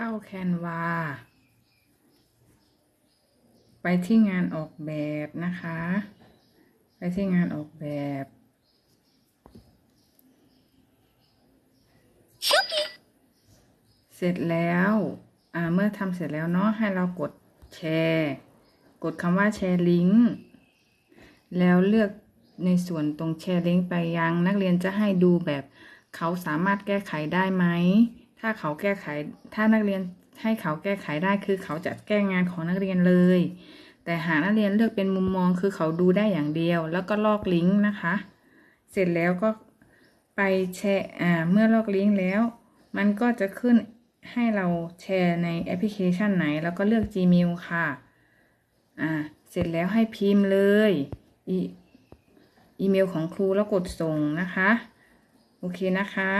เข้าแคนวา ไปที่งานออกแบบนะคะ ไปที่งานออกแบบเสร็จแล้วอ่าเมื่อทำเสร็จแล้วเนาะให้เรากดแชร์ กดคำว่าแชร์ลิงก์ แล้วเลือกในส่วนตรงแชร์ลิงก์ไปยังนักเรียนจะให้ดูแบบเขาสามารถแก้ไขได้ไหม ถ้าเขาแก้ไข ถ้านักเรียนให้เขาแก้ไขได้คือเขาจะแก้งานของนักเรียนเลย แต่หากนักเรียนเลือกเป็นมุมมองคือเขาดูได้อย่างเดียว แล้วก็ลอกลิงก์นะคะ เสร็จแล้วก็ไปแชร์อ่าเมื่อลอกลิงก์แล้ว มันก็จะขึ้นให้เราแชร์ในแอปพลิเคชันไหน แล้วก็เลือก Gmail ค่ะอ่าเสร็จแล้วให้พิมพ์เลยอีอีเมลของครูแล้วกดส่งนะคะ โอเคนะคะ